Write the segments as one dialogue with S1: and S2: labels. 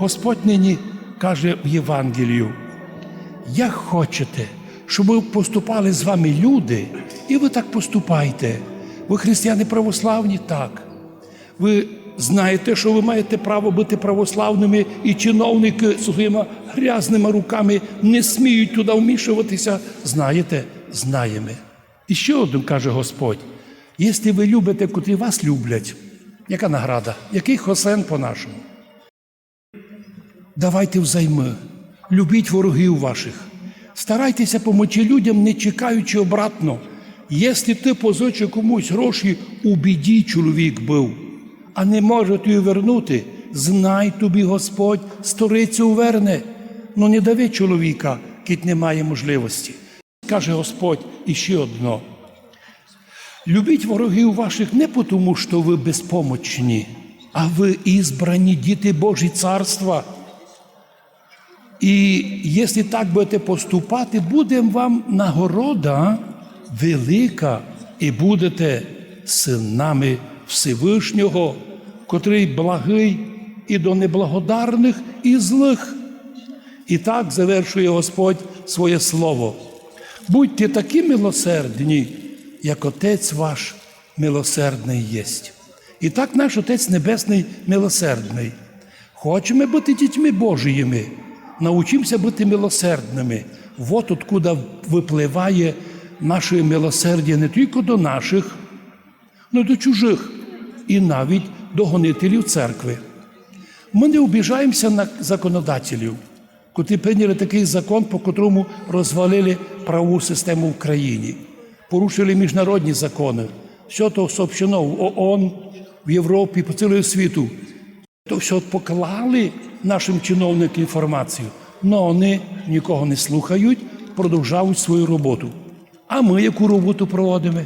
S1: Господь нині каже в Євангелію, як хочете, щоб поступали з вами люди, і ви так поступайте. Ви християни православні так. Ви знаєте, що ви маєте право бути православними, і чиновники своїми грязними руками не сміють туди вмішуватися. Знаєте, знаємо. І ще один каже Господь: якщо ви любите, котрі вас люблять, яка награда? Який хосен по-нашому? Давайте взайми, любіть ворогів ваших, старайтеся помочи людям, не чекаючи обратно. Якщо ти позичив комусь гроші, у біді чоловік був, а не може тобі вернути, знай тобі Господь сторицю верне. Ну не дави чоловіка, кить не має можливості. Каже Господь іще одно. Любіть ворогів ваших не тому, що ви безпомочні, а ви ізбрані діти Божі царства. І якщо так будете поступати, буде вам нагорода велика, і будете синами Всевишнього, котрий благий і до неблагодарних, і злих. І так завершує Господь своє слово. Будьте такі милосердні, як Отець ваш милосердний єсть. І так наш Отець Небесний милосердний. Хочемо бути дітьми Божіїми, научимося бути милосердними. Вот откуда випливає наше милосердя не тільки до наших, але й до чужих, і навіть до гонителів церкви. Ми не обіжаємося на законодателів, котрі прийняли такий закон, по котрому розвалили правову систему в країні, порушили міжнародні закони. Все то сообщено в ООН, в Європі, по цілому світу. То все поклали нашим чиновникам інформацію, але вони нікого не слухають, продовжують свою роботу. А ми яку роботу проводимо?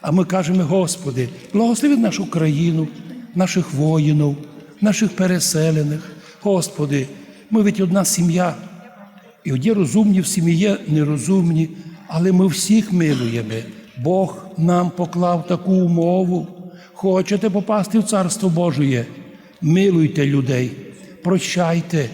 S1: А ми кажемо, Господи, благослови нашу країну, наших воїнів, наших переселених. Господи, ми ведь одна сім'я. І є розумні в сім'ї, нерозумні, але ми всіх милуємо. Бог нам поклав таку умову. Хочете попасти в Царство Божє? Милуйте людей, прощайте,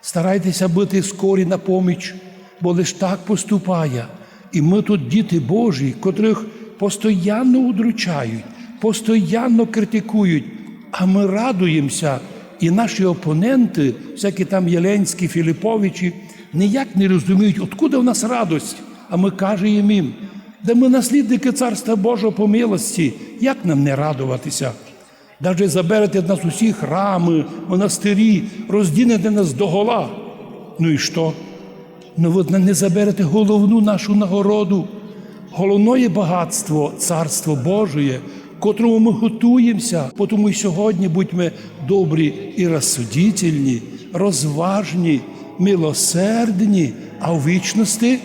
S1: старайтеся бути скорі на поміч, бо лиш так поступає. І ми тут діти Божі, котрих постійно удручають, постійно критикують, а ми радуємося. І наші опоненти, всякі там Єленські, Філіповичі, ніяк не розуміють, откуда в нас радость. А ми кажемо їм, де ми наслідники Царства Божого по милості, як нам не радуватися? Даже заберете нас усі храми, монастирі, роздінете нас догола. Ну і що? Ну ви не заберете головну нашу нагороду, головне багатство Царство Божє, котрому ми готуємося, тому й сьогодні будьмо добрі і розсудительні, розважні, милосердні, а в вічності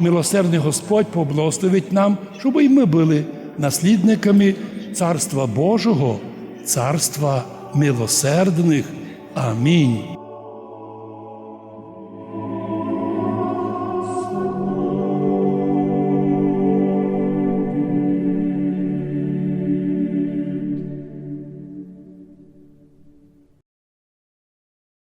S1: милосердний Господь поблагословить нам, щоб і ми були наслідниками Царства Божого, Царства милосердних. Амінь.